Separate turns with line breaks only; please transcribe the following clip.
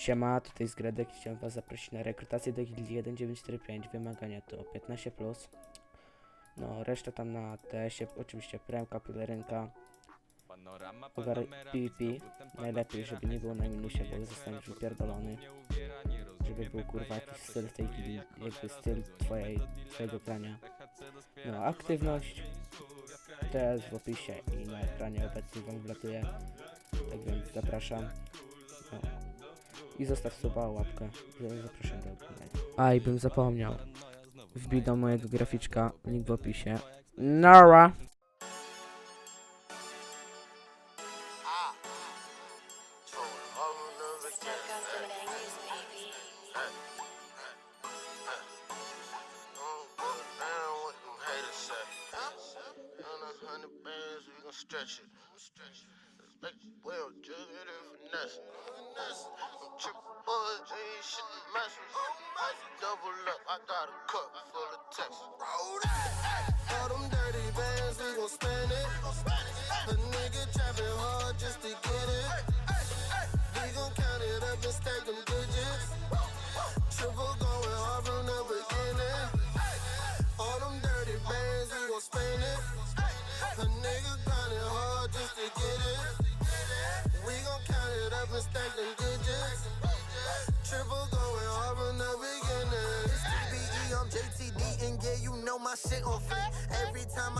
Siema, tutaj z Gredek. Chciałem was zaprosić na rekrutację do Gildii 1945. Wymagania to 15+. Plus. No, reszta tam na TS-ie, oczywiście premka, pilerynka, Ogar PvP. Najlepiej, żeby nie było na minusie, bo zostaniesz wypierdolony. Żeby był kurwa jakiś styl w tej gildii, jakby styl twojej, twojego grania. No, aktywność TS w opisie i na ekranie obecnie wam wlatuje. Tak więc zapraszam. I zostaw suba, łapkę. Zapraszam do oglądania. A i bym zapomniał. Wbij do mojego graficzka, link w opisie. Nara!
Stretch it. Like, well, jug it and finesse. Ain't shit with. Double up, I got a cup full of text. All them dirty bands, we gon' spend it. A nigga trapping hard just to get it. We gon' count it up and stack them digits. Triple going hard from the beginning. All them dirty bands, we gon' spend it. A nigga grinding hard just to get it. We gon' count it up and stack them digits. Triple going hard from the beginning.
It's the BE, I'm JTD, and yeah, you know my shit on fleek. Every time